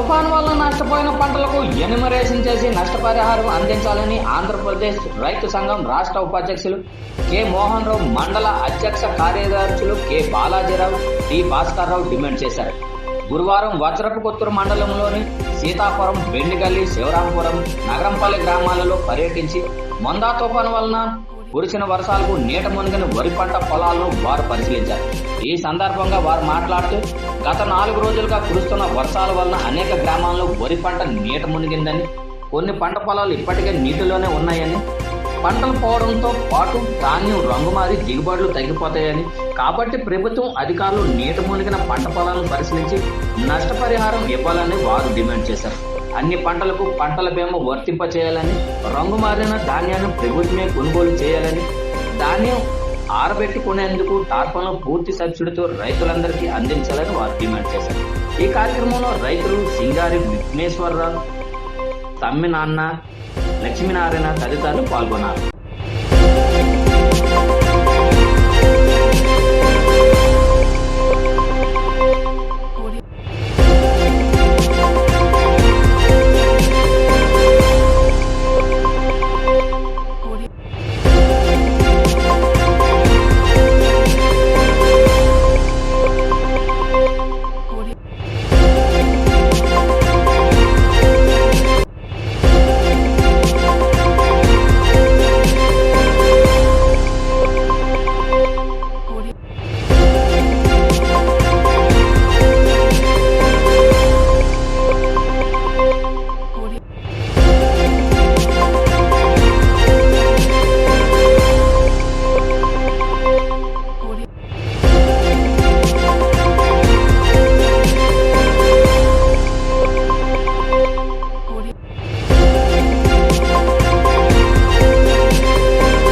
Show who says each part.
Speaker 1: తుఫాన్ వల్ల నష్టపోయిన పంటలకు ఎనిమరేషన్ చేసి నష్టపరిహారం అందించాలని ఆంధ్రప్రదేశ్ రైతు సంఘం రాష్ట్ర ఉపాధ్యక్షులు కె. మోహన్ రావు మండల అధ్యక్ష కార్యదర్శులు K. Balajirao T. Bhaskar Rao demand చేశారు. గురువారం వజ్రపుకొత్తూరు మండలంలోని సీతాపురం బెండిగల్లి శివరాంపురం నగరంపల్లి గ్రామాలలో పర్యటించి మొందా తుఫాను వలన కురిసిన వర్షాలకు నీట మునిగిన వరి పంట పొలాలను వారు పరిశీలించారు. ఈ సందర్భంగా వారు మాట్లాడుతూ గత నాలుగు రోజులుగా కురుస్తున్న వర్షాల వలన అనేక గ్రామాల్లో వరి పంట నీట మునిగిందని కొన్ని పంట పొలాలు ఇప్పటికే నీటిలోనే ఉన్నాయని పంటలు పోవడంతో పాటు ధాన్యం రంగు మారి దిగుబడులు తగ్గిపోతాయని కాబట్టి ప్రభుత్వం అధికారులు నీట మునిగిన పంట పొలాలను పరిశీలించి నష్టపరిహారం ఇవ్వాలని వారు డిమాండ్ చేశారు. అన్ని పంటలకు పంటల బీమా వర్తింప చేయాలని రంగు మారిన ధాన్యాన్ని ప్రభుత్వమే కొనుగోలు చేయాలని ధాన్యం ఆరబెట్టుకునేందుకు టార్పంలో పూర్తి సబ్సిడీతో రైతులందరికీ అందించాలని వారు డిమాండ్ చేశారు. ఈ కార్యక్రమంలో రైతులు సింగారి విఘ్నేశ్వరరావు తమ్మి నాన్న లక్ష్మీనారాయణ తదితరులు పాల్గొన్నారు.